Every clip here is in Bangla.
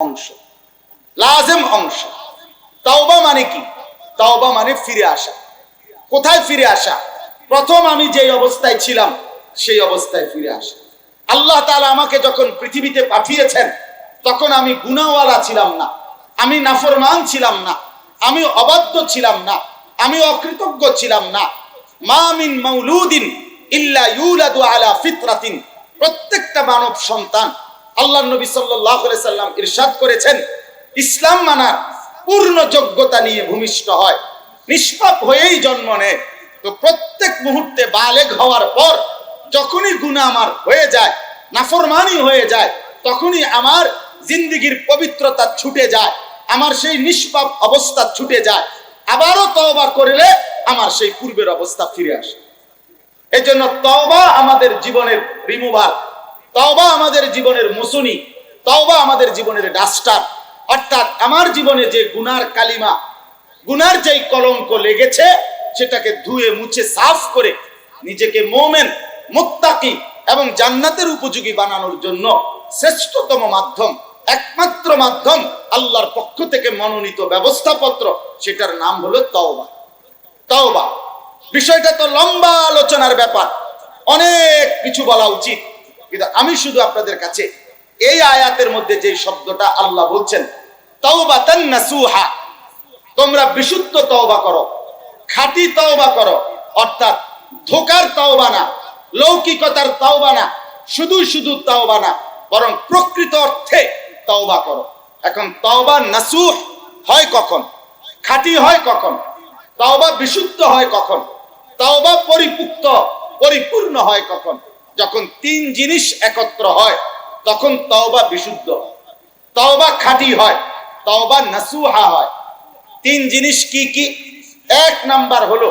অংশ। লাজেম অংশ। তাওবা মানে কি? তাওবা মানে ফিরে আসা। কোথায় ফিরে আসা? প্রথম আমি যেই অবস্থায় ছিলাম, সেই অবস্থায় ফিরে আসা। আল্লাহ তাআলা আমাকে যখন পৃথিবীতে পাঠিয়েছেন, তখন আমি গুনাওয়ালা ছিলাম না। আমি নাফরমান ছিলাম না। আমি অবাধ্য ছিলাম না। আমি অকৃতজ্ঞ ছিলাম না। মামিন মাউলুদিন ইল্লা ইউলাদু আলা ফিতরাতিন। প্রত্যেকটা মানব সন্তান আল্লাহ নবী সাল্লাম ইরশাদ করেছেন, ইসলাম মানার পূর্ণ যোগ্যতা নিয়ে ভূমিষ্ঠ হয়, নিষ্পাপ হয়েই জন্ম নেয়। তো প্রত্যেক মুহূর্তে বালেগ হওয়ার পর যখনই গুনাহ আমার হয়ে যায়, নাফরমানি হয়ে যায়, তখনই আমার জিন্দিগির পবিত্রতা ছুটে যায়, আমার সেই নিষ্পাপ অবস্থা ছুটে যায়। আবারও তওবা করলে আমার সেই পূর্বের অবস্থা ফিরে আসে। এই জন্য তওবা আমাদের জীবনের রিমুভার তওবা আমাদের জীবনের মুসুনি, তওবা আমাদের জীবনের ডাস্টার। অর্থাৎ আমার জীবনে যে গুনার কালিমা, গুনার যেই কলঙ্ক লেগেছে, সেটাকে ধুয়ে মুছে সাফ করে নিজেকে মোমেন, মুত্তাকি এবং জান্নাতের উপযোগী বানানোর জন্য শ্রেষ্ঠতম মাধ্যম, একমাত্র মাধ্যম আল্লাহর পক্ষ থেকে মনোনীত ব্যবস্থাপত্র, সেটার নাম হলো তওবা। তওবা। বিষয়টা তো লম্বা আলোচনার ব্যাপার। অনেক কিছু বলা উচিত। কিন্তু আমি শুধু আপনাদের কাছে এই আয়াতের মধ্যে যে শব্দটা আল্লাহ বলছেন তওবা নাসুহা তোমরা বিশুদ্ধ তওবা করো, খাঁটি তওবা করো, অর্থাৎ ধোকার তওবা না, লৌকিকতার তওবা না, শুধু শুধু তওবা না, বরং প্রকৃত অর্থে তওবা করো। এখন তওবা নাসুহ হয় কখন? খাঁটি হয় কখন? তাওবা বিশুদ্ধ হয় কখন? তাওবা পরিপুক্ত, পরিপূর্ণ হয় কখন? যখন তিন জিনিস একত্র হয়, তখন তওবা বিশুদ্ধ তওবা খাঁটি হয়, তওবা নাসুহা হয়। তিন জিনিস কি কি? এক নাম্বার হলো,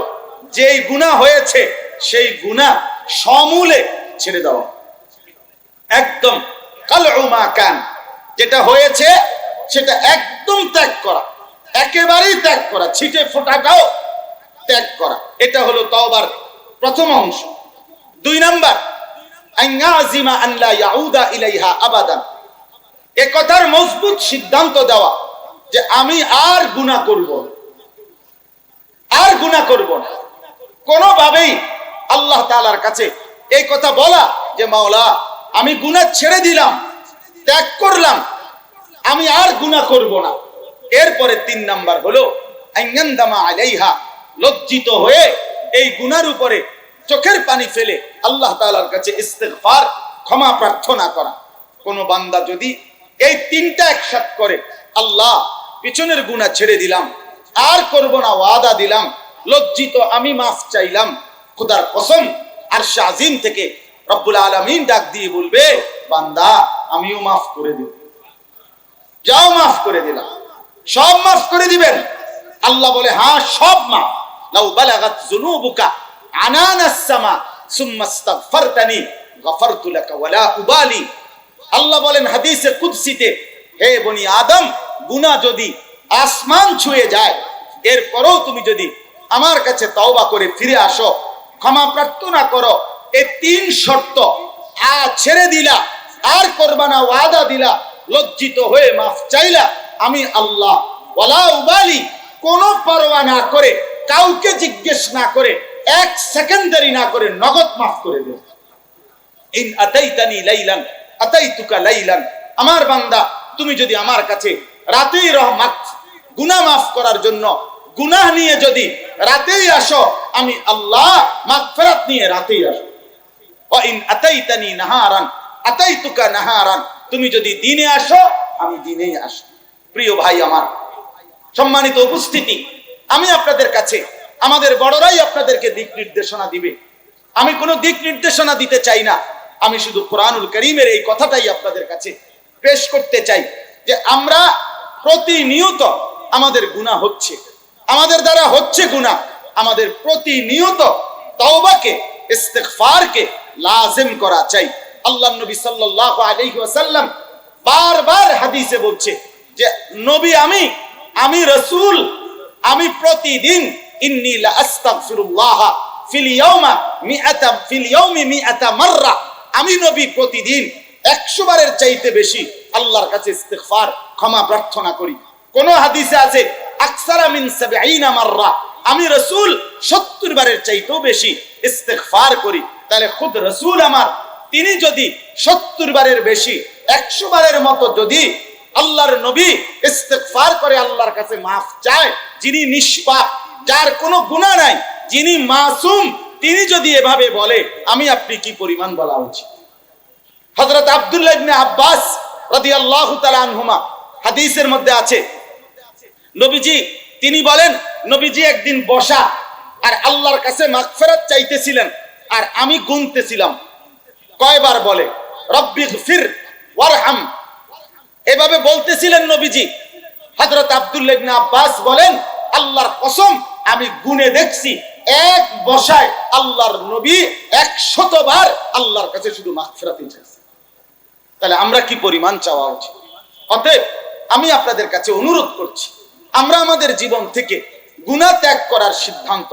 যেই গুনাহ হয়েছে, সেই গুনাহ সমূলে ছেড়ে দেওয়া। একদম কালউমা কান, যেটা হয়েছে, সেটা একদম ত্যাগ করা। একেবারেই ত্যাগ করা, ছিটে ফোটাটাও ত্যাগ করা। এটা হলো তওবার প্রথম অংশ। দুই নাম্বার আইয়াজিমা কথার মজবুত সিদ্ধান্ত দেওয়া যে আমি আর গুনাহ করব আর গুনাহ করব না। কোনোভাবেই আল্লাহ তাআলার কাছে এই কথা বলা যে, মাওলা, আমি গুনাহ ছেড়ে দিলাম, ত্যাগ করলাম, আমি আর গুনাহ করব না। এরপরে তিন নাম্বার হলো আইয়ান্দামা আলাইহা, লজ্জিত হয়ে এই গুনার উপরে চোখের পানি ফেলে আল্লাহ তাআলার কাছে ইস্তেগফার, ক্ষমা প্রার্থনা করা। কোন বান্দা যদি এই তিনটা একসাথ করে, আল্লাহ, পিছনের গুনাহ ছেড়ে দিলাম, আর করব না, ওয়াদা দিলাম, লজ্জিত, আমি মাফ চাইলাম, খোদার কসম আর শাহিম থেকে রব্বুল আলামিন ডাক দিয়ে বলবে, বান্দা, আমিও মাফ করে দেব। যাও মাফ করে দিলাম। সব মাফ করে দিবেন। আল্লাহ বলে হ্যাঁ সব মাফ। লাউ বালাগাত যুনুবুকা আনানাস সামা সুম্মা ইস্তাগফারতানি গফারতু লাকা ওয়ালা উবালি। আল্লাহ বলেন হাদিসে কুদসিতে, হে বনি আদম, গুনাহ যদি আসমান ছুঁয়ে যায়, এরপরও তুমি যদি আমার কাছে তওবা করে ফিরে আসো, ক্ষমা প্রার্থনা করো এই তিন শর্ত আ ছেড়ে দিলা, আর করবা না ওয়াদা দিলা, লজ্জিত হয়ে মাফ চাইলা, আমি আল্লাহ ওয়ালা উবালি। কোনো পরোয়া না করে, কাউকে জিজ্ঞেস না করে এক সেকেন্ড দেরি না করে নগদ মাফ করে দেব। ইন আতাইতানি লাইলান, আতাইতুকা লাইলান। আমার বান্দা, তুমি যদি আমার কাছে রাতেই রহমাত, গুনাহ মাফ করার জন্য গুনাহ নিয়ে যদি রাতেই আসো, আমি আল্লাহ মাগফিরাত নিয়ে রাতেই আসো ওয়া ইন আতাইতানি নাহারান, আতাইতুকা নাহারান। তুমি যদি দিনে আসো, আমি দিনেই আসি প্রিয় ভাই আমার, সম্মানিত উপস্থিতি, আমি আপনাদের কাছে আমাদের বড়রাই আপনাদেরকে দিক নির্দেশনা দিবে। আমি কোনো দিক নির্দেশনা দিতে চাই না। আমি শুধু কোরআনুল করিমের এই কথাটাই আপনাদের কাছে পেশ করতে চাই যে আমরা প্রতিনিয়ত আমাদের গুণা হচ্ছে। আমাদের দ্বারা হচ্ছে গুণা আমাদের প্রতিনিয়ত তওবাকে, ইস্তেগফারকে লাজিম করা চাই। আল্লাহ নবী সাল্লাল্লাহু আলাইহি ওয়াসাল্লাম বারবার হাদিসে বলছে যে, নবী আমি আমি রসুল, আমি প্রতিদিন আমি নবী প্রতিদিন 100 বারের চাইতে বেশি আল্লাহর কাছে ক্ষমা প্রার্থনা করি। কোন হাদিসে আছে, আকসারা মিন সাবঈনা মাররা। আমি বারের চাইতেও বেশি ইস্তেগফার করি। তাহলে খুদ রসুল আমার, তিনি যদি সত্তর বারের বেশি, একশো বারের মতো যদি আল্লাহর নবী ইস্তেগফার করে, আল্লাহর কাছে মাফ চায়, যিনি নিষ্পাপ যার কোনো গুণা নাই, যিনি মাসুম, তিনি যদি এভাবে বলে, আমি আপনি কি পরিমাণ বলা উচিত? হযরত আব্দুল্লাহ আব্বাস রাদিয়াল্লাহু হাদিসের মধ্যে আছে। নবীজি, তিনি বলেন, নবীজি একদিন বসা আর আল্লাহর কাছে মাগফিরাত চাইতেছিলেন আর আমি গুনতেছিলাম। কয়বার বলে? রব্বি গফির ওয়ারহাম। এভাবে বলতেছিলেন নবীজি। হযরত আব্দুল্লাহ আব্বাস বলেন, আল্লাহর কসম আমি গুনে দেখছি, এক বসায় আল্লাহর নবী একশতবার আল্লাহর কাছে শুধু মাগফিরাত চাইছে। তাহলে আমরা কি পরিমাণ চাওয়া উচিত? অতএব আমি আপনাদের কাছে অনুরোধ করছি, আমরা আমাদের জীবন থেকে গুনাহ ত্যাগ করার সিদ্ধান্ত,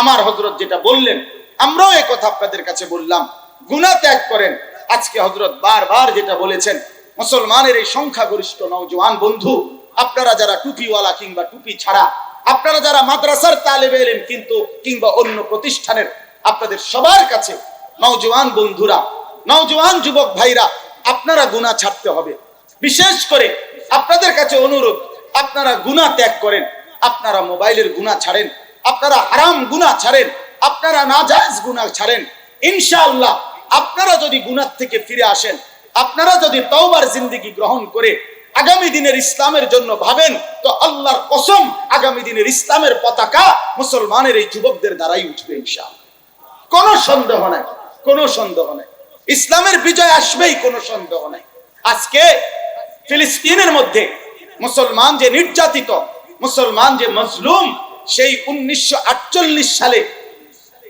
আমার হজরত যেটা বললেন, আমরাও এই কথা আপনাদের কাছে বললাম, গুনাহ ত্যাগ করেন। আজকে হজরত বারবার যেটা বলেছেন, মুসলমানের এই সংখ্যাগরিষ্ঠ নওজোয়ান বন্ধু, আপনারা যারা টুপিওয়ালা কিংবা টুপি ছাড়া আপনারা যারা মাদ্রাসার তালেবে এলেন কিন্তু কিংবা অন্য প্রতিষ্ঠানের, আপনাদের সবার কাছে, নওজোয়ান বন্ধুরা, নওজোয়ান যুবক ভাইরা, আপনারা গুনাহ ছাড়তে হবে। বিশেষ করে আপনাদের কাছে অনুরোধ, আপনারা গুনাহ ত্যাগ করেন, আপনারা মোবাইলের গুনাহ ছাড়েন, আপনারা হারাম গুনাহ ছাড়েন, আপনারা নাজায়েজ গুনাহ ছাড়েন, ইনশাআল্লাহ আপনারা যদি গুনাহ থেকে ফিরে আসেন, আপনারা যদি তওবার জিন্দেগি গ্রহণ করে আগামী দিনের ইসলামের জন্য ভাবেন, তো আল্লাহর কসম আগামী দিনের ইসলামের পতাকা মুসলমানের এই যুবকদের দ্বারাই উঠবে ইনশাআল্লাহ। কোনো সন্দেহ নাই, কোনো সন্দেহ নাই। ইসলামের বিজয় আসবেই, কোনো সন্দেহ নাই। আজকে ফিলিস্তিনের মধ্যে মুসলমান যে নির্যাতিত, মুসলমান যে মজলুম, সেই উনিশশো আটচল্লিশ সালে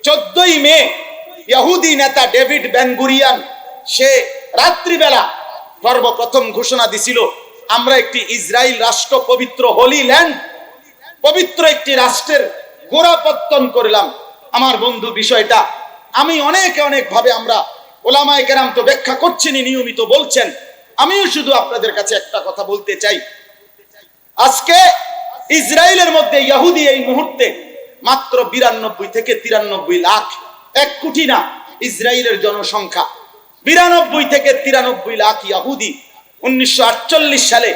চোদ্দই মে ইহুদি নেতা ডেভিড ব্যানগুরিয়ান সে রাত্রিবেলা সর্বপ্রথম ঘোষণা দিছিল আমরা একটি ইসরায়েল রাষ্ট্র পবিত্র হোলি ল্যান্ড পবিত্র একটি রাষ্ট্রের গোড়াপত্তন করলাম। আমার বন্ধু, বিষয়টা, আমি অনেক অনেক ভাবে আমরা ওলামায় কেরাম তো ব্যাখ্যা করছেনই, নিয়মিত বলছেন। আমিও শুধু আপনাদের কাছে একটা কথা বলতে চাই। আজকে ইসরায়েলের মধ্যে ইহুদি এই মুহূর্তে মাত্র বিরানব্বই থেকে তিরানব্বই লাখ, এক কোটি না, ইসরায়েলের জনসংখ্যা। বিরানব্বই থেকে তিরানব্বই লাখ ইয়াহুদি উনিশশো আটচল্লিশ সালে,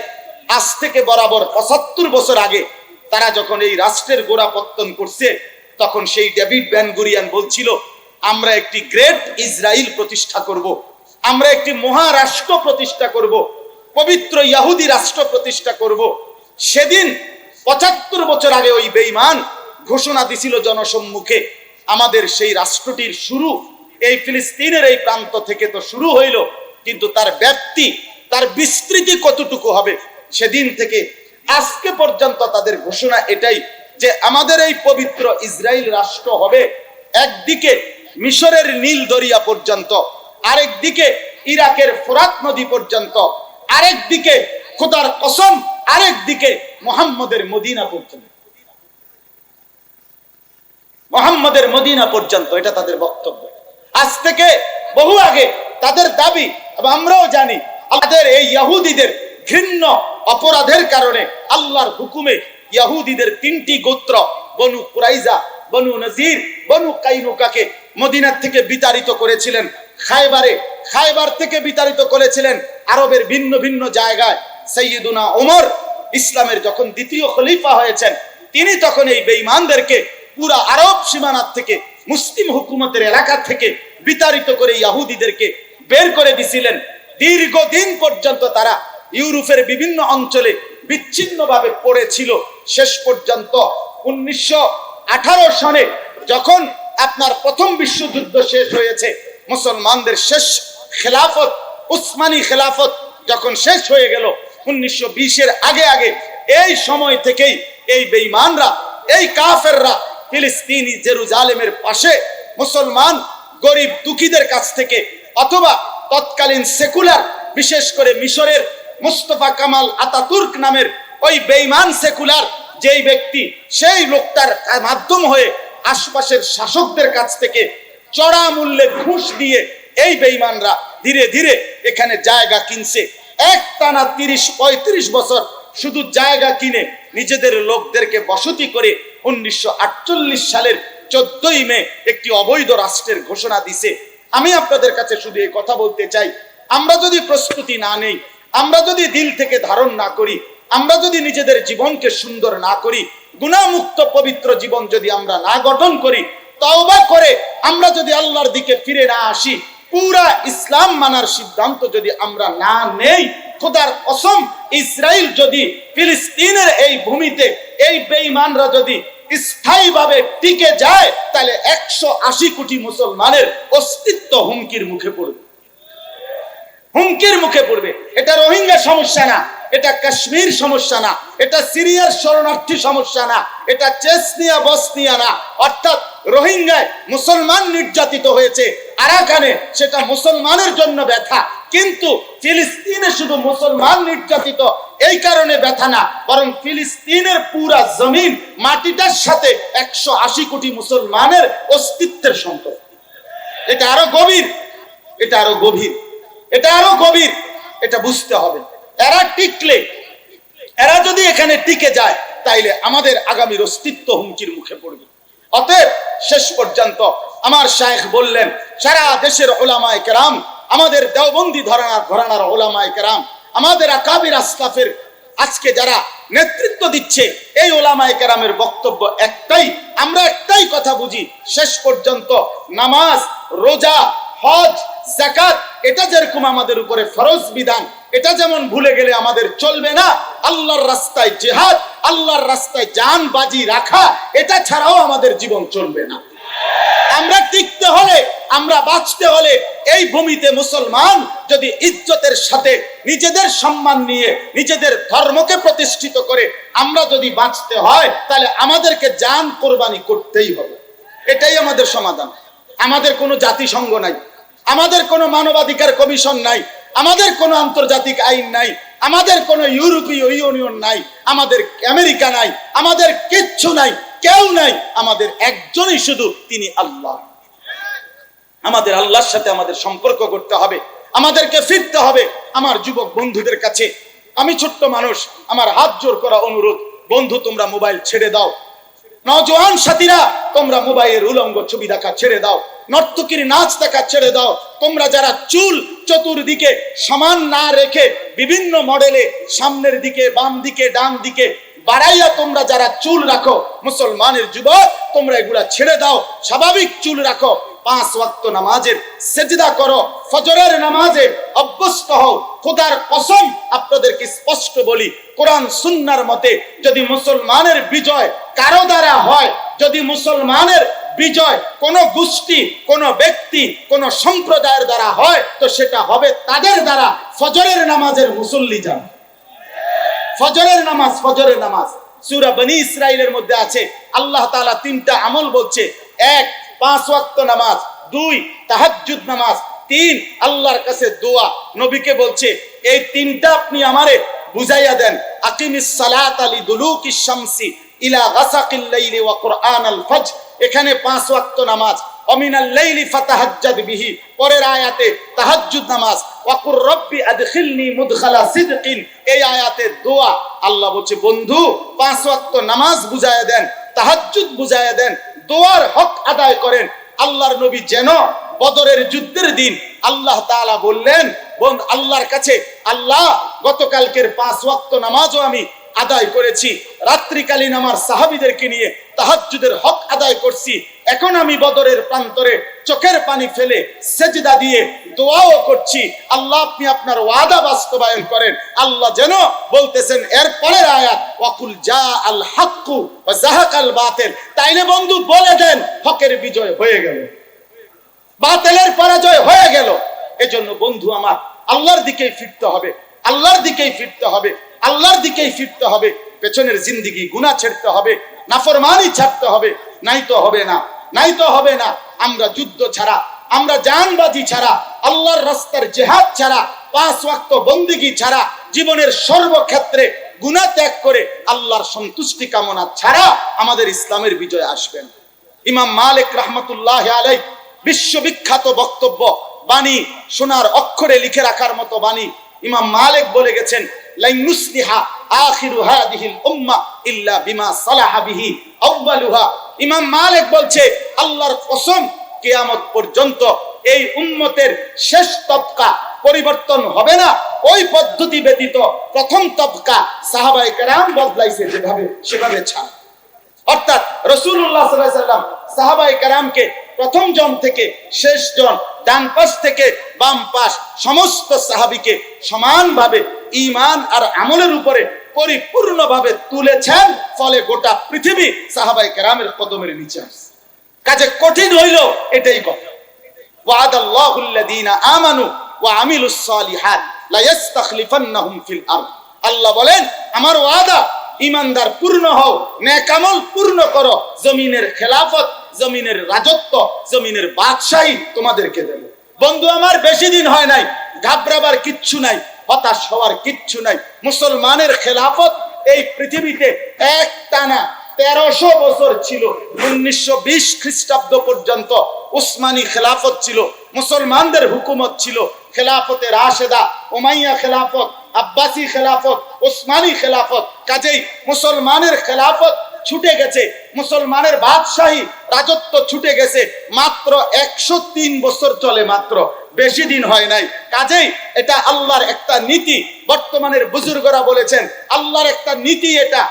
আজ থেকে বরাবর পঁচাত্তর বছর আগে তারা যখন এই রাষ্ট্রের গোড়াপত্তন করছে, তখন সেই ডেভিড ব্যানগুরিয়ান বলছিল, আমরা একটি গ্রেট ইসরায়েল প্রতিষ্ঠা করব। আমরা একটি মহারাষ্ট্র প্রতিষ্ঠা করব। পবিত্র ইয়াহুদি রাষ্ট্র প্রতিষ্ঠা করব। সেদিন পঁচাত্তর বছর আগে ওই বেইমান ঘোষণা দিছিল জনসম্মুখে, আমাদের সেই রাষ্ট্রটির শুরু, এই ফিলিস্তিনের এই প্রান্ত থেকে তো শুরু হইল, কিন্তু তার ব্যাপ্তি তার বিস্তৃতি কতটুকু হবে সেদিন থেকে আজকে পর্যন্ত তাদের ঘোষণা এটাই যে আমাদের এই পবিত্র ইসরায়েল রাষ্ট্র হবে একদিকে মিশরের নীল দরিয়া পর্যন্ত আরেক দিকে ইরাকের ফোরাত নদী পর্যন্ত আরেক দিকে খোদার কসম আরেক দিকে মোহাম্মদের মদিনা পর্যন্ত। মোহাম্মদের মদিনা পর্যন্ত, এটা তাদের বক্তব্য। আজ থেকে বহু আগে তাদের দাবি আমরাও জানি আমাদের এই ইয়াহুদিদের ঘৃণ্য অপরাধের কারণে আল্লাহর হুকুমে ইয়াহুদিদের তিনটি গোত্র, বনু কুরাইজা, বনু নজির, বনু কাইনুকাকে মদিনার থেকে বিতাড়িত করেছিলেন। খায়বারে, খায়বার থেকে বিতাড়িত করেছিলেন আরবের ভিন্ন ভিন্ন জায়গায়। সৈয়দুনা ওমর ইসলামের যখন দ্বিতীয় খলিফা হয়েছেন, তিনি তখন এই বেঈমানদেরকে পুরা আরব সীমানার থেকে, মুসলিম হুকুমতের এলাকা থেকে বিতাড়িত করে ইয়াহুদিদেরকে বের করে দিছিলেন। দীর্ঘদিন পর্যন্ত তারা ইউরোপের বিভিন্ন অঞ্চলে বিচ্ছিন্নভাবে পড়েছিল। শেষ পর্যন্ত উনিশশো আঠারো সনে যখন আপনার প্রথম বিশ্বযুদ্ধ শেষ হয়েছে, মুসলমানদের শেষ খেলাফত, উসমানী খেলাফত যখন শেষ হয়ে গেল, উনিশশো বিশের আগে আগে, এই সময় থেকেই এই বেঈমানরা, এই কাফেররা ফিলিস্তিনি জেরুজালেমের পাশে মুসলমান গরিব দুঃখীদের কাছ থেকে অথবা তৎকালীন সেকুলার, বিশেষ করে মিশরের মুস্তফা কামাল আতাতুর্ক নামের ওই বেইমান সেকুলার, যেই ব্যক্তি, সেই লোকটার মাধ্যম হয়ে আশপাশের শাসকদের কাছ থেকে চড়া মূল্যে ঘুষ দিয়ে এই বেইমানরা ধীরে ধীরে এখানে জায়গা কিনছে। এক টানা তিরিশ, পঁয়ত্রিশ বছর শুধু জায়গা কিনে নিজেদের লোকদেরকে বসতি করে উনিশশো আটচল্লিশ সালের চোদ্দই মে একটি অবৈধ রাষ্ট্রের ঘোষণা দিছে। আমি আপনাদের কাছে শুধু এই কথা বলতে চাই, আমরা যদি প্রস্তুতি না নেই, আমরা যদি দিল থেকে ধারণ না করি, আমরা যদি নিজেদের জীবনকে সুন্দর না করি, গুণামুক্ত পবিত্র জীবন যদি আমরা না গঠন করি, তওবা করে আমরা যদি আল্লাহর দিকে ফিরে না আসি, পুরা ইসলাম মানার সিদ্ধান্ত যদি আমরা না নেই, খোদার কসম ইসরায়েল যদি ফিলিস্তিনের এই ভূমিতে, এই বেঈমানরা যদি স্থায়ীভাবে টিকে যায়, তাহলে একশো আশি কোটি মুসলমানের অস্তিত্ব হুমকির মুখে পড়বে। হুমকির মুখে পড়বে। এটা রোহিঙ্গা সমস্যা না, এটা কাশ্মীর সমস্যা না, এটা সিরিয়ার শরণার্থী সমস্যা না, এটা চেসনিয়া, বসনিয়া না। অর্থাৎ রোহিঙ্গায় মুসলমান নির্যাতিত হয়েছে আরাকানে সেটা মুসলমানের জন্য ব্যথা। কিন্তু ফিলিস্তিনে শুধু মুসলমান নির্যাতিত, এই কারণে ব্যথা না, বরং ফিলিস্তিনের পুরা জমিন মাটিটার সাথে একশো আশি কোটি মুসলমানের অস্তিত্বের সম্পর্ক এটা আরও গভীর, এটা আরও গভীর, এটা আরও গভীর, এটা বুঝতে হবে। এরা টিকলে, এরা যদি এখানে টিকে যায়, তাইলে আমাদের আগামীর অস্তিত্ব হুমকির মুখে পড়বে। অতএব শেষ পর্যন্ত আমার শায়েখ বললেন, সারা দেশের ওলামায় কেরাম, আমাদের দেওবন্দি ধরানার ঘরানার ওলামায় কেরাম, আমাদের আকাবির আসলাফের আজকে যারা নেতৃত্ব দিচ্ছে, এই ওলামায় কেরামের বক্তব্য একটাই, আমরা একটাই কথা বুঝি, শেষ পর্যন্ত নামাজ, রোজা, হজ জাকাত এটা যেরকম আমাদের উপরে ফরজ বিধান, এটা যেমন ভুলে গেলে আমাদের চলবে না, আল্লাহর রাস্তায় জেহাদ, আল্লাহর রাস্তায় জান বাজি রাখা, এটা ছাড়াও আমাদের জীবন চলবে না। আমরা টিকতে হলে, আমরা বাঁচতে হলে এই ভূমিতে মুসলমান যদি ইজ্জতের সাথে নিজেদের সম্মান নিয়ে নিজেদের ধর্মকে প্রতিষ্ঠিত করে আমরা যদি বাঁচতে হয়, তাহলে আমাদেরকে জান কোরবানি করতেই হবে। এটাই আমাদের সমাধান। আমাদের কোনো জাতিসংঘ নাই। আমাদের কোনো মানবাধিকার কমিশন নাই। আমাদের কোনো আন্তর্জাতিক আইন নাই। আমাদের কোনো ইউরোপীয় ইউনিয়ন নাই। আমাদের আমেরিকা নাই। আমাদের কিচ্ছু নাই। কেউ নাই, আমাদের একজনই শুধু তিনি আল্লাহ। আমাদের আল্লাহর সাথে আমাদের সম্পর্ক করতে হবে, আমাদেরকে ফিরতে হবে আমার যুবক বন্ধুদের কাছে। আমি ছোট্ট মানুষ, আমার হাত জোর করা অনুরোধ, বন্ধু, তোমরা মোবাইল ছেড়ে দাও। নজওয়ান সাথীরা, তোমরা মোবাইলের উলঙ্গ ছবি দেখা ছেড়ে দাও, নর্তকীর নাচ দেখা ছেড়ে দাও। তোমরা যারা চুল চতুর্দিকে সমান না রেখে বিভিন্ন মডেলে সামনের দিকে, বাম দিকে, ডান দিকে বাড়াইয়া তোমরা যারা চুল রাখো, মুসলমানের যুবক, তোমরা এগুলা ছেড়ে দাও। স্বাভাবিক চুল রাখো। পাঁচ ওয়াক্ত নামাজের সেজদা করো। ফজরের নামাজে অভ্যস্ত হও। খোদার কসম আপনাদেরকে স্পষ্ট বলি, কোরআন সুন্নার মতে যদি মুসলমানের বিজয় কারও দ্বারা হয়, যদি মুসলমানের বিজয় কোন গোষ্ঠী, কোন ব্যক্তি, কোন সম্প্রদায়ের দ্বারা হয়, তো সেটা হবে তাদের দ্বারা। ফজরের নামাজের মুসল্লি যান। ফজরের নামাজ ফজরের নামাজ। সুরা বনি ইসরাইলের মধ্যে আছে। আল্লাহ তাআলা তিনটা আমল বলছে। এক, পাঁচ ওয়াক্ত নামাজ। দুই, তাহাজ্জুদ নামাজ। তিন, আল্লাহর কাছে দোয়া। নবীকে বলছে, এই তিনটা আপনি আমারে বুঝাইয়া দেন। আকিমিস সালাত আলি দুলুকিস শামসি ইলা গাসাকিল লাইলি ওয়া কুরআনাল ফজর। এখানে পাঁচ ওয়াক্ত নামাজ। দোয়ার হক আদায় করেন। আল্লাহর নবী যেন বদরের যুদ্ধের দিন আল্লাহ তাআলা বললেন, বন্ধ, আল্লাহর কাছে আল্লাহ, গতকালকের পাঁচ ওয়াক্ত নামাজও আমি আদায় করেছি। রাত্রিকালীন আমার সাহাবিদেরকে নিয়ে তাহাজ্জুদের হক আদায় করছি। এখন আমি বদরের প্রান্তরে চোখের পানি ফেলে সেজদা দিয়ে দোয়াও করছি। আল্লাহ আপনি আপনার ওয়াদা বাস্তবায়ন করেন। আল্লাহ যেন বলতেছেন, এর পরের আয়াত, ওয়াকুল যা আল হাক্কু ওয়া জাহাকাল বাতিল। তাইলে বন্ধু, বলে দেন, হকের বিজয় হয়ে গেল। বাতিলের পরাজয় হয়ে গেল। এজন্য বন্ধু আমার, আল্লাহর দিকেই ফিরতে হবে। আল্লাহর দিকেই ফিরতে হবে। আল্লাহর দিকেই ফিরতে হবে। পেছনের জিন্দিগি, গুনাহ ছেড়তে হবে। নাফরমানি ছাড়তে হবে। নাই তো হবে না। নাই তো হবে না। আমরা যুদ্ধ ছাড়া, আমরা জানবাজি ছাড়া, আল্লাহর রাস্তার জেহাদ ছাড়া, পাঁচ ওয়াক্ত বন্দিগি ছাড়া, জীবনের সর্বক্ষেত্রে গুনাহ ত্যাগ করে আল্লাহর সন্তুষ্টি কামনা ছাড়া আমাদের ইসলামের বিজয় আসবে না। ইমাম মালিক রহমতুল্লাহ আলাই বিশ্ববিখ্যাত বক্তব্য, বাণী সোনার অক্ষরে লিখে রাখার মতো বাণী ইমাম মালিক বলে গেছেন লাইন নুসলিহা আখিরু হাদিহিল ইল্লা বিমা সালাহা বিহি আউয়ালুহা। ইমাম মালিক বলছে, আল্লাহর কসম, কিয়ামত পর্যন্ত এই উম্মতের শেষ তবকা পরিবর্তন হবে না। ওই পদ্ধতি ব্যতীত প্রথম তবকা সাহাবায়ে কেরাম বদলাইছে যেভাবে, সেভাবে ছাড়। অর্থাৎ রসুল্লাহ সাল্লাম সাহাবাই কারামকে প্রথম জন থেকে শেষ জন, ডান পাশ থেকে বাম পাশ, সমস্ত সাহাবিকে সমানভাবে ইমান আর আমলের উপরে পরিপূর্ণভাবে তুলেছেন, ফলে গোটা পৃথিবী সাহাবাই কারামের কদমের নিচে আসছে কাজে কঠিন হইল এটাই কথা। আল্লাযীনা আমানু ওয়া আমিলুস সালিহাত লা ফিল আরদ। আল্লাহ বলেন, আমার ওয়াদা ইমানদার পূর্ণ হও পূর্ণ করো, জমিনের খেলাফত, জমিনের রাজত্ব, জমিনের বাদশাহী তোমাদেরকে দেব। বন্ধু আমার, বেশি দিন হয় নাই, ঘাবড়াবার কিচ্ছু নাই হতাশ হওয়ার কিচ্ছু নাই। মুসলমানের খেলাফত এই পৃথিবীতে এক টানা তেরোশো বছর ছিল। উনিশশো বিশ খ্রিস্টাব্দ পর্যন্ত উসমানী খেলাফত ছিল, মুসলমানদের হুকুমত ছিল খেলাফতের রাশেদা ওমাইয়া খেলাফত, আব্বাসি খেলাফত ওসমানী খেলাফত, কাজেই মুসলমানের খেলাফত ছুটে গেছে। মুসলমানের বাদশাহী রাজত্ব ছুটে গেছে। মাত্র একশো তিন বছর চলে মাত্র। বেশি দিন হয় নাই। কাজেই এটা আল্লাহর একটা নীতি। বর্তমানের বুজুর্গরা বলেছেন, আল্লাহর একটা নীতি এটা।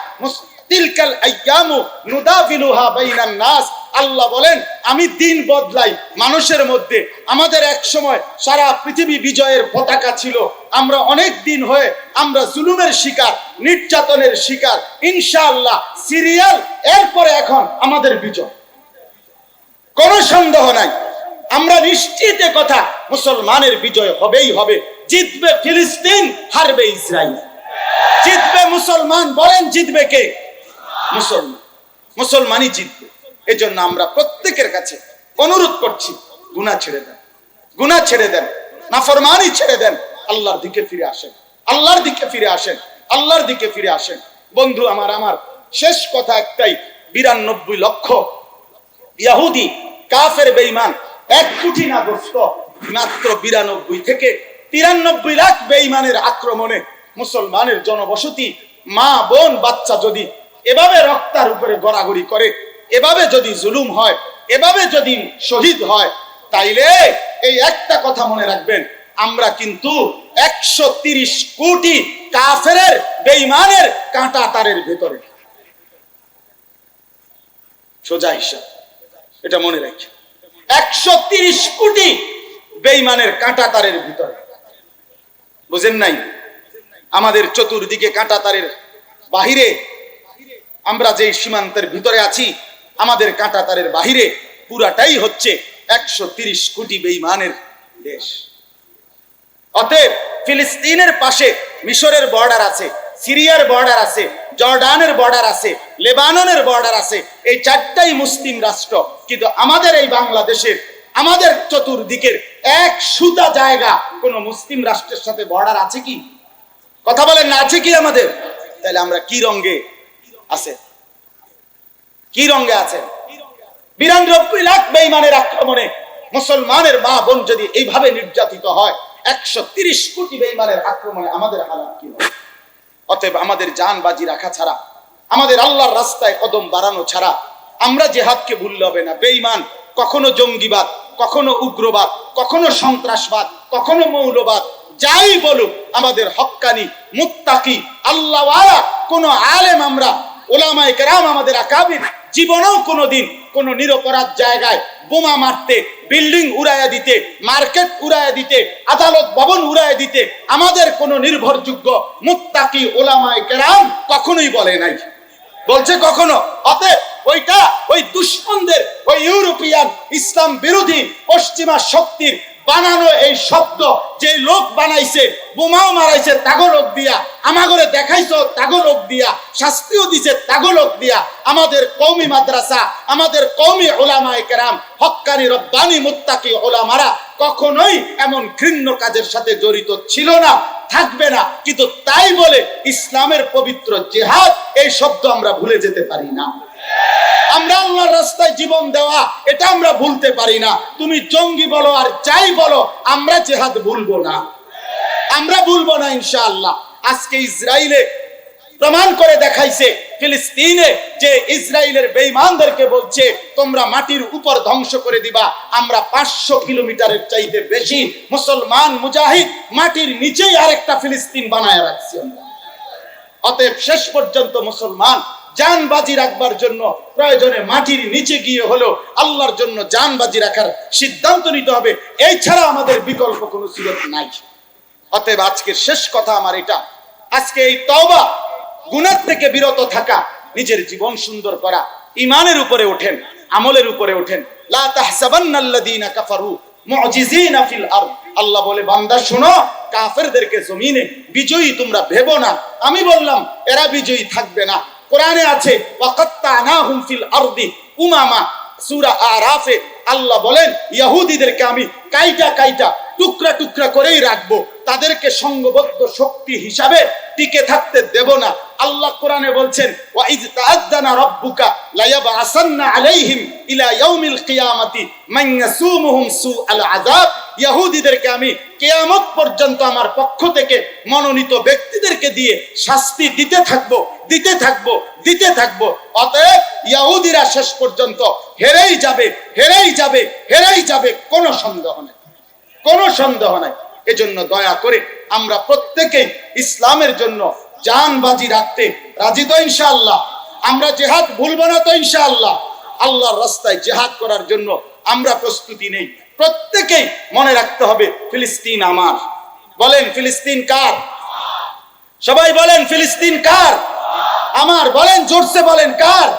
তিলকাল আইয়ামু নুদাফিলুহা বাইনান নাস। আল্লাহ বলেন, আমি দিন বদলাই মানুষের মধ্যে। আমাদের এক সময় সারা পৃথিবী বিজয়ের পতাকা ছিল। আমরা অনেক দিন হয়ে আমরা জুলুমের শিকার, নির্যাতনের শিকার। ইনশাআল্লাহ সিরিয়াল, এরপরে এখন আমাদের বিজয়। কোনো সন্দেহ নাই। আমরা নিশ্চিত কথা, মুসলমানের বিজয় হবেই হবে। জিতবে ফিলিস্তিন, হারবে ইসরায়েল জিতবে মুসলমান, বলেন জিতবে কে? মুসলমান। মুসলমানই জিতবে। এই জন্য আমরা প্রত্যেকের কাছে অনুরোধ করছি গুণা ছেড়ে দেন। গুণা ছেড়ে দেন। নাফরমানি ছেড়ে দেন। আল্লাহর দিকে ফিরে আসেন। আল্লাহর দিকে ফিরে আসেন। আল্লাহর দিকে ফিরে আসেন। বন্ধু, আমার আমার শেষ কথা একটাই। বিরানব্বই লক্ষ ইয়াহুদি, কাফের, বেঈমান, এক কোটি না দোস্ত মাত্র বিরানব্বই থেকে তিরানব্বই লাখ বেঈমানের আক্রমণে মুসলমানের জনবসতি, মা, বোন, বাচ্চা যদি এভাবে রক্তার উপরে গড়াগড়ি করে, এভাবে যদি জুলুম হয়, এভাবে যদি শহীদ হয়, তাইলে এই একটা কথা মনে রাখবেন, আমরা কিন্তু একশো তিরিশ কোটি কাফের বেঈমানের কাঁটা তারের ভেতরে। সোজা হিসাব, এটা মনে রাখি। একশো তিরিশ কোটি বেইমানের কাঁটা তারের ভিতরে। বুঝেন নাই? আমাদের চতুর্দিকে কাঁটা তারের বাহিরে আমরা যেই সীমান্তের ভিতরে আছি, আমাদের কাঁটা তারের বাহিরে পুরাটাই হচ্ছে একশো তিরিশ কোটি বেইমানের দেশ। অতএব ফিলিস্তিনের পাশে মিশরের বর্ডার আছে, সিরিয়ার বর্ডার আছে, জর্ডানের বর্ডার আছে, লেবাননের বর্ডার আছে, এই চারটাই মুসলিম রাষ্ট্র। কিন্তু আমাদের এই বাংলাদেশের, আমাদের চতুর্দিকের এক সুতা জায়গা কোন মুসলিম রাষ্ট্রের সাথে বর্ডার আছে কি? কথা বলেন না, আছে কি আমাদের? তাহলে আমরা কি রঙ্গে আছে। কি রঙ্গে আছে? বিরানব্বই লাখ বেইমানের আক্রমণে মুসলমানের মা বোন যদি এইভাবে নির্যাতিত হয়, একশো তিরিশ কোটি বেইমানের আক্রমণে আমাদের হালাত কি? অতএব আমাদের জান বাজি রাখা ছাড়া, আমাদের আল্লাহর রাস্তায় কদম বাড়ানো ছাড়া, আমরা জেহাদকে ভুললে হবে না। বেঈমান, কখনো জঙ্গিবাদ, কখনো উগ্রবাদ, কখনো সন্ত্রাসবাদ, কখনো মৌলবাদ, যাই বলুক, আমাদের হক্কানি, মুত্তাকি, আল্লাহওয়ালা কোন আলেম আমরা ওলামায়ে কেরাম আমাদের আকাবির জীবনেও কোনোদিন কোন নিরপরাধ জায়গায় বোমা মারতে, বিল্ডিং উড়াইয়া দিতে, মার্কেট উড়াইয়া দিতে, আদালত ভবন উড়াইয়া দিতে আমাদের কোন নির্ভরযোগ্য মুত্তাকি ওলামায়ে কেরাম কখনোই বলে নাই। বলছে কখনো? অতএব ওইটা ওই দুশ্মনদের, ওই ইউরোপিয়ান ইসলাম বিরোধী পশ্চিমা শক্তির বানানো এই শব্দ, যে লোক বানাইছে, বোমাও মারাইছে, তাগো লোক দিয়া। আমাগরে দেখাইছো, তাগো লোক দিয়া। শাস্তিও দিছে, তাগো লোক দিয়া। আমাদের কৌমি মাদ্রাসা, আমাদের কৌমি ওলামায়ে কেরাম, হক্কানি রব্বানি মুত্তাকি ওলামারা কখনোই এমন ঘৃণ্য কাজের সাথে জড়িত ছিল না, থাকবে না। কিন্তু তাই বলে ইসলামের পবিত্র জেহাদ, এই শব্দ আমরা ভুলে যেতে পারি না। আমরা আল্লাহর রাস্তায় জীবন দেওয়া, এটা আমরা ভুলতে পারি না। তুমি জঙ্গি বলো আর বলো, আমরা জেহাদ ভুলবো না। আমরা ভুলবো না ইনশাআল্লাহ। আজকে প্রমাণ করে দেখাইছে ফিলিস্তিনে যে ইসরায়েলের বেঈমানদেরকে বলছে, তোমরা মাটির উপর ধ্বংস করে দিবা, আমরা পাঁচশো কিলোমিটারের চাইতে বেশি মুসলমান মুজাহিদ মাটির নিচেই আরেকটা ফিলিস্তিন বানায় রাখছি অতএব শেষ পর্যন্ত মুসলমান জান বাজি রাখবার জন্য প্রয়োজনে মাটির নিচে গিয়ে হলো আল্লাহর জন্য জান বাজি রাখার সিদ্ধান্ত নিতে হবে। এই ছাড়া আমাদের বিকল্প কোনো সুযোগ নাই। অতএব আজকের শেষ কথা আমার এটা। আজকে এই তওবা গুনার থেকে বিরত থাকা, নিজের জীবন সুন্দর করা ইমানের উপরে ওঠেন, আমলের উপরে ওঠেন। লা তাহসাবান্নাল্লাযীনা কাফারু মুজিজিনা ফিল আরদ। আল্লাহ বলে, বান্দা, শোনো, কাফেরদেরকে জমিনে বিজয়ী তোমরা ভেবো না। আমি বললাম, এরা বিজয়ী থাকবে না। কোরআনে আছে আরাফে। আল্লাহ বলেন ইহুদিদেরকে আমি কাইটা কাইটা, টুকরা টুকরা করেই রাখব। তাদেরকে সঙ্গবদ্ধ শক্তি হিসাবে টিকে থাকতে দেব না। আল্লাহ কোরআনে বলছেন ওয়া আলাইহিম ইলা ইয়াউমিল কিয়ামাতি মান ইয়াসুমুহুম আযাব ইহুদিদেরকে আমি কিয়ামত পর্যন্ত আমার পক্ষ থেকে মনোনীত ব্যক্তিদেরকে দিয়ে শাস্তি দিতে থাকব দিতে থাকব দিতে থাকব। অতএব ইহুদিরা শেষ পর্যন্ত হেরেই যাবে হেরেই যাবে হেরেই যাবে, কোনো সন্দেহ নেই। কোনো সন্দেহ নাই। এজন্য দয়া করে আমরা প্রত্যেকেই ইসলামের জন্য জান বাজি রাখতে রাজি তো ইনশাআল্লাহ। আমরা জেহাদ ভুলবো না তো ইনশাআল্লাহ। আল্লাহর রাস্তায় জেহাদ করার জন্য আমরা প্রস্তুতি নেই। প্রত্যেকেই মনে রাখতে হবে, ফিলিস্তিন আমার। বলেন, ফিলিস্তিন কার? সবাই বলেন, ফিলিস্তিন কার? আমার। বলেন, জোরসে বলেন, কার।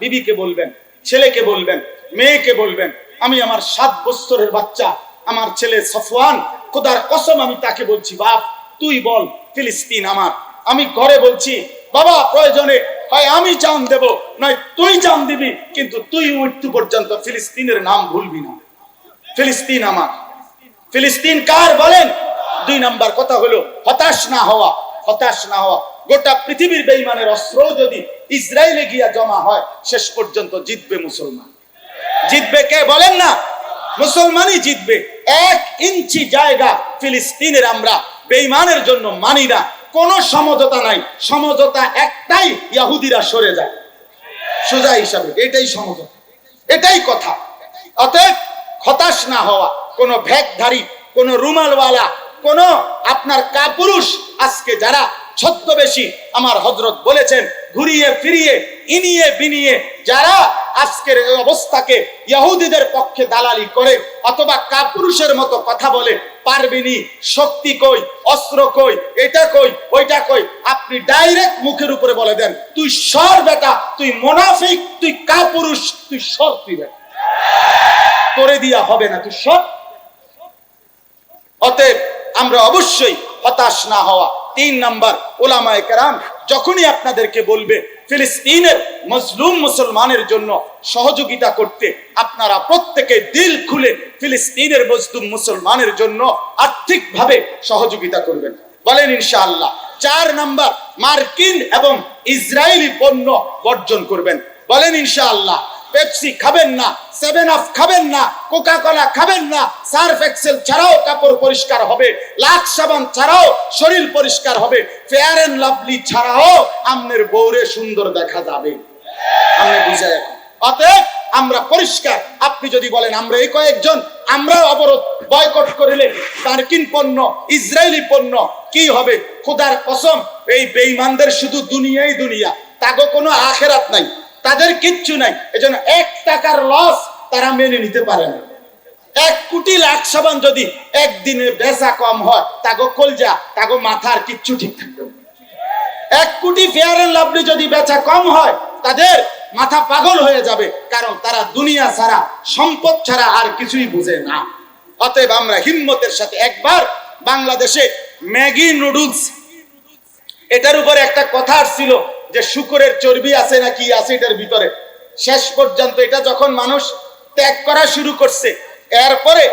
বিবিকে বলবেন, ছেলেকে বলবেন, মেয়েকে বলবেন, আমি আমার সাত বছরের বাচ্চা, আমার ছেলে সফওয়ান, খোদার কসম আমি তাকে বলছি, বাপ, তুই বল, ফিলিস্তিন আমার। আমি ঘরে বলছি, বাবা, প্রয়োজনে হয় আমি জান দেব, নয় তুই জান দিবি, কিন্তু তুই মৃত্যু পর্যন্ত ফিলিস্তিনের নাম ভুলবি না। ফিলিস্তিন আমার। ফিলিস্তিন কার বলেন? দুই নাম্বার কথা হলো, হতাশ না হওয়া, হতাশ না হওয়া। গোটা পৃথিবীর বেইমানের অস্ত্র যদি ইসরায়েলে গিয়া জমা হয়, শেষ পর্যন্ত জিতবে মুসলমান। জিতবে কে বলেন না? মুসলমানই জিতবে। এক ইঞ্চি জায়গা ফিলিস্তিনের আমরা বেইমানের জন্য মানি না। কোনো সমঝোতা নাই। সমঝোতা একটাই, ইয়াহুদিরা সরে যায়। সোজা হিসাবে, এটাই সমঝোতা। এটাই কথা। অতএব হতাশ না হওয়া, কোনো ভ্যাকধারী কোনো রুমালওয়ালা, কোনো আপনার কাপুরুষ আজকে যারা ছদ্মবেশী আমার হজরত বলেছেন, ঘুরিয়ে ফিরিয়ে, ইনিয়ে বিনিয়ে যারা আজকের এই অবস্থাকে ইহুদিদের পক্ষে দালালি করে অথবা কাপুরুষের মতো কথা বলে, পারবিনি, শক্তি কই, অস্ত্র কই, এটা কই, ওইটা কই, আপনি ডাইরেক্ট মুখের উপরে বলে দেন, তুই সর বেটা, তুই মোনাফিক, তুই কাপুরুষ, তুই সর তুই বেটা করে দিয়া হবে না তুই সব? অতএব আমরা অবশ্যই হতাশ না হওয়া। তিন নাম্বার, ওলামায়ে কেরাম যখনই আপনাদেরকে বলবে, ফিলিস্তিনের মজলুম মুসলমানের জন্য সহযোগিতা করতে আপনারা প্রত্যেকে দিল খুলে ফিলিস্তিনের মজলুম মুসলমানের জন্য আর্থিকভাবে সহযোগিতা করবেন। বলেন ইনশাআল্লাহ। চার নাম্বার, মার্কিন এবং ইসরায়েলি পণ্য বর্জন করবেন। বলেন ইনশাআল্লাহ। পেপসি খাবেন না সেভেন আপ খাবেন না কোকা কোলা খাবেন না সার্ফ এক্সেল ছাড়াও কাপড় পরিষ্কার হবে, লাখ সাবান ছাড়াও শরীর পরিষ্কার হবে ফেয়ার এন্ড লাভলি ছাড়াও আমনের বউরে সুন্দর দেখা যাবে। আপনি বুঝে এখন। অতএব আমরা পরিষ্কার। আপনি যদি বলেন, আমরা এই কয়েকজন, আমরা অবরোধ বয়কট করিলে মার্কিন পণ্য, ইসরায়েলি পণ্য, কি হবে? খোদার কসম, এই বেঈমানদের শুধু দুনিয়াই দুনিয়া। তাগো কোনো আখেরাত নাই। তাদের কিচ্ছু নাই। এজন্য এক টাকার লস তারা মেনে নিতে পারে না। এক কোটি লাখ সাবান যদি একদিনে বেচা কম হয়, তাগো কলজা, তাগো মাথার কিচ্ছু ঠিক থাকবে এক কোটি ফেয়ার এন্ড লাভলি যদি বেচা কম হয়, তাদের মাথা পাগল হয়ে যাবে, কারণ তারা দুনিয়া ছাড়া, সম্পদ ছাড়া আর কিছুই বুঝে না। অতএব আমরা হিম্মতের সাথে একবার বাংলাদেশে ম্যাগি নুডলস, এটার উপরে একটা কথা আসছিল যে শুকুরের চর্বি আছে নাকি আছে এটার ভিতরে। শেষ পর্যন্ত এটা যখন মানুষ ত্যাগ করা শুরু করছে, এরপরে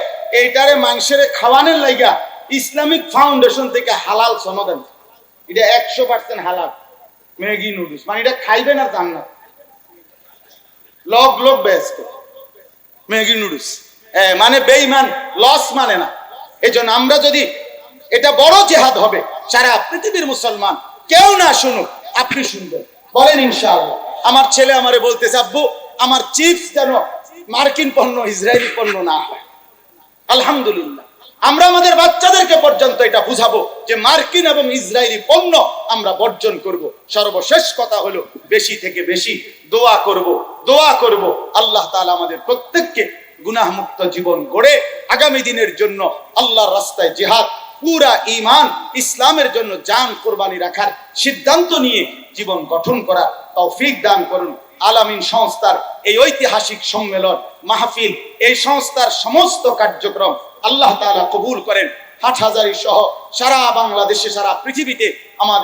এইটারে মানুষের খাওয়ানোর লাইগা ইসলামিক ফাউন্ডেশন থেকে হালাল সনদেন এটা একশো পার্সেন্ট হালাল। ম্যাগি নুডলস মানে এটা খাইবে না জান না লগ লগ ব্যস্ত ম্যাগি নুডলস। মানে বেইমান লস মানে না। এই জন্য আমরা যদি এটা বড় জেহাদ হবে, সারা পৃথিবীর মুসলমান, কেউ না শুনুক আপনি শুনবেন। বলেন ইনশাআল্লাহ। আমার ছেলে আমারে বলতেছে, আব্বু, আমার চিপস যেন মার্কিন পণ্য, ইসরায়েলি পণ্য না হয়। আলহামদুলিল্লাহ। আমরা আমাদের বাচ্চাদেরকে পর্যন্ত এটা বুঝাবো যে মার্কিন এবং ইসরায়েলি পণ্য আমরা বর্জন করব। সর্বশেষ কথা হলো, বেশি থেকে বেশি দোয়া করব। দোয়া করব। আল্লাহ তাআলা আমাদের প্রত্যেককে গুনাহ মুক্ত জীবন গড়ে আগামী দিনের জন্য আল্লাহর রাস্তায় জিহাদ পুরা ইমান ইসলামের জন্য জান কোরবানি রাখার সিদ্ধান্ত নিয়ে জীবন গঠন করা তৌফিক দান করুন। আলামিন সংস্থার এই ঐতিহাসিক সম্মেলন, মাহফিল, এই সংস্থার সমস্ত কার্যক্রম আল্লাহ তালা কবুল করেন। হাট হাজারি সহ সারা বাংলাদেশে, সারা পৃথিবীতে আমাদের